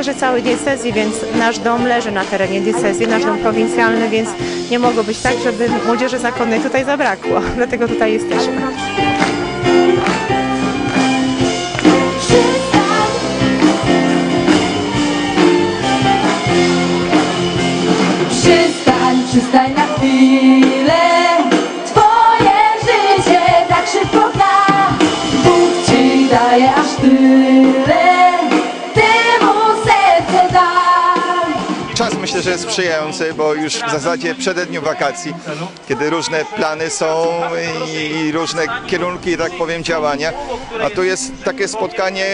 młodzieży całej diecezji, więc nasz dom leży na terenie diecezji, nasz dom prowincjalny, więc nie mogło być tak, żeby młodzieży zakonnej tutaj zabrakło. Dlatego tutaj jesteśmy. Przystań, przystań Czas myślę, że jest sprzyjający, bo już w zasadzie przededniu wakacji, kiedy różne plany są i różne kierunki, tak powiem, działania, a tu jest takie spotkanie,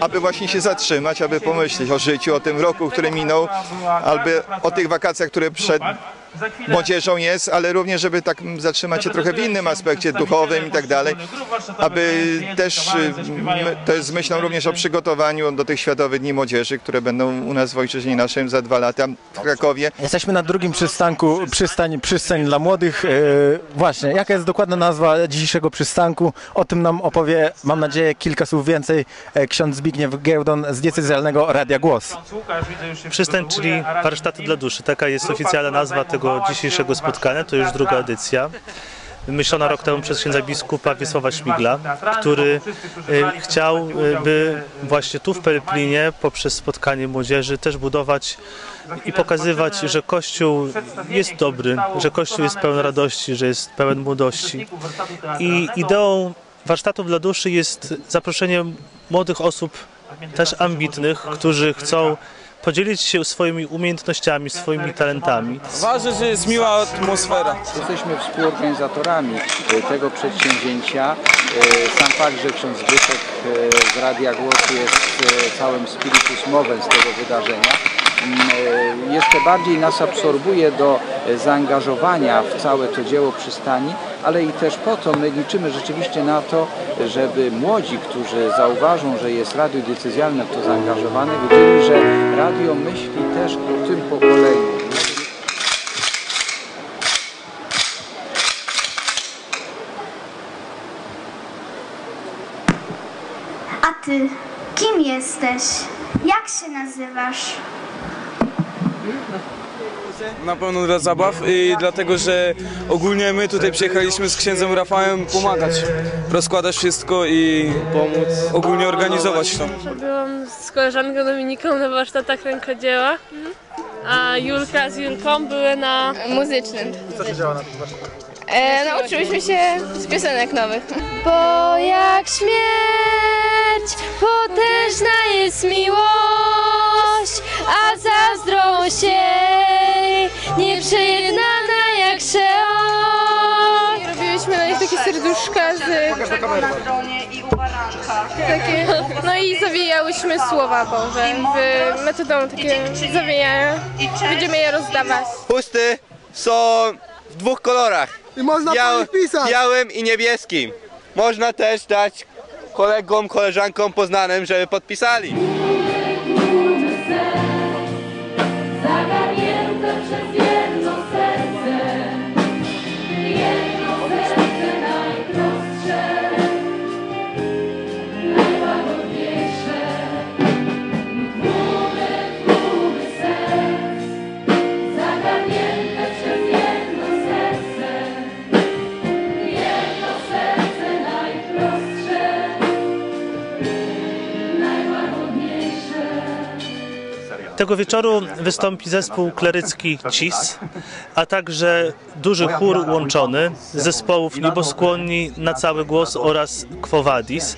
aby właśnie się zatrzymać, aby pomyśleć o życiu, o tym roku, który minął, albo o tych wakacjach, które przed młodzieżą jest, ale również, żeby tak zatrzymać się trochę w innym aspekcie duchowym i tak dalej, aby też, to jest z myślą również o przygotowaniu do tych Światowych Dni Młodzieży, które będą u nas w ojczyźnie naszym za dwa lata w Krakowie. Jesteśmy na drugim przystanku, przystań, przystań dla młodych. E, właśnie, jaka jest dokładna nazwa dzisiejszego przystanku? O tym nam opowie, mam nadzieję, kilka słów więcej e, ksiądz Zbigniew Giełdon z diecezjalnego Radia Głos. Przystań, czyli warsztaty dla duszy. Taka jest oficjalna nazwa tego dzisiejszego spotkania. To już druga edycja. Wymyślona rok temu przez księdza biskupa Wiesława Śmigla, który e, chciał, e, by właśnie tu w Pelplinie poprzez spotkanie młodzieży też budować i pokazywać, że Kościół jest dobry, że Kościół jest pełen radości, że jest pełen młodości. I ideą warsztatów dla duszy jest zaproszenie młodych osób, też ambitnych, którzy chcą podzielić się swoimi umiejętnościami, swoimi talentami. Ważne, że jest miła atmosfera. Jesteśmy współorganizatorami e, tego przedsięwzięcia. E, Sam fakt, że ksiądz Zbyszek e, z Radia Głos jest całym spiritus movens tego wydarzenia, jeszcze bardziej nas absorbuje do e, zaangażowania w całe to dzieło przystani, ale i też po to my liczymy rzeczywiście na to, żeby młodzi, którzy zauważą, że jest radio decyzjalne w to zaangażowane, wiedzieli, że radio myśli też o tym pokoleniu. A ty, kim jesteś? Jak się nazywasz? Na pewno dla zabaw i dlatego, że ogólnie my tutaj przyjechaliśmy z księdzem Rafałem pomagać, rozkładać wszystko i pomóc, ogólnie organizować to. Byłam z koleżanką Dominiką na warsztatach rękodzieła, a Julka z Julką były na muzycznym. Co się działo na tym warsztacie? E, nauczyłyśmy się z piosenek nowych. Bo jak śmierć potężna jest miłość, jej nieprzejednana jak Szeol. Robiliśmy na nich takie serduszka z... Takie, no i zawijałyśmy słowa Boże w metodą takie zawijania. Będziemy je rozdawać. Chusty są w dwóch kolorach. I można Biał- pisać. Białym i niebieskim. Można też dać kolegom, koleżankom poznanym, żeby podpisali. Tego wieczoru wystąpi zespół klerycki CIS, a także duży chór łączony zespołów Nieboskłonni na cały głos oraz Quo Vadis.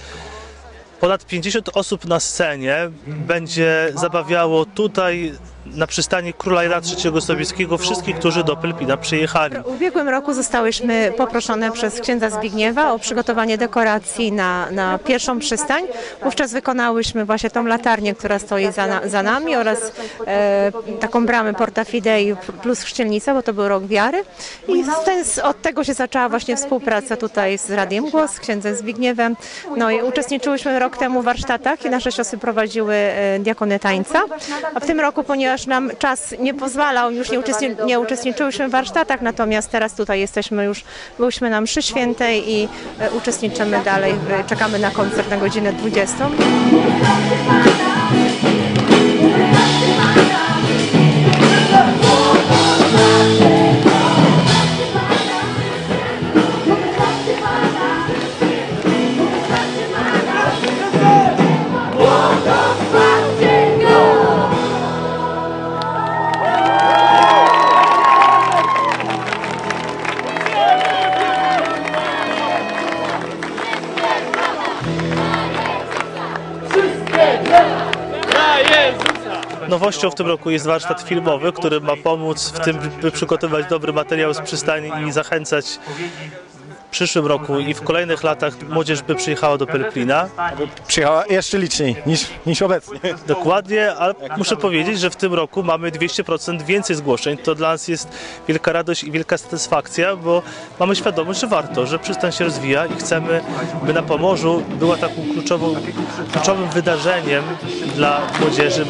Ponad 50 osób na scenie będzie zabawiało tutaj na przystani Króla Jana III Sobieskiego wszystkich, którzy do Pelpina przyjechali. W ubiegłym roku zostałyśmy poproszone przez księdza Zbigniewa o przygotowanie dekoracji na, na pierwszą przystań. Wówczas wykonałyśmy właśnie tą latarnię, która stoi za, na, za nami oraz e, taką bramę Porta Fidei plus chrzcielnicę, bo to był rok wiary. I ten, od tego się zaczęła właśnie współpraca tutaj z Radiem Głos, z księdzem Zbigniewem. No i uczestniczyłyśmy rok temu w warsztatach i nasze siostry prowadziły e, diakony tańca. A w tym roku, ponieważ nam czas nie pozwalał, już nie, uczestni nie uczestniczyłyśmy w warsztatach, natomiast teraz tutaj jesteśmy już, byłyśmy na mszy świętej i e, uczestniczymy dalej, e, czekamy na koncert na godzinę 20. Nowością w tym roku jest warsztat filmowy, który ma pomóc w tym, by przygotować dobry materiał z przystani i zachęcać w przyszłym roku i w kolejnych latach młodzież by przyjechała do Pelplina. Przyjechała jeszcze liczniej niż, niż obecnie. Dokładnie, ale muszę powiedzieć, że w tym roku mamy 200% więcej zgłoszeń. To dla nas jest wielka radość i wielka satysfakcja, bo mamy świadomość, że warto, że przystań się rozwija i chcemy, by na Pomorzu była taką kluczową, kluczowym wydarzeniem dla młodzieży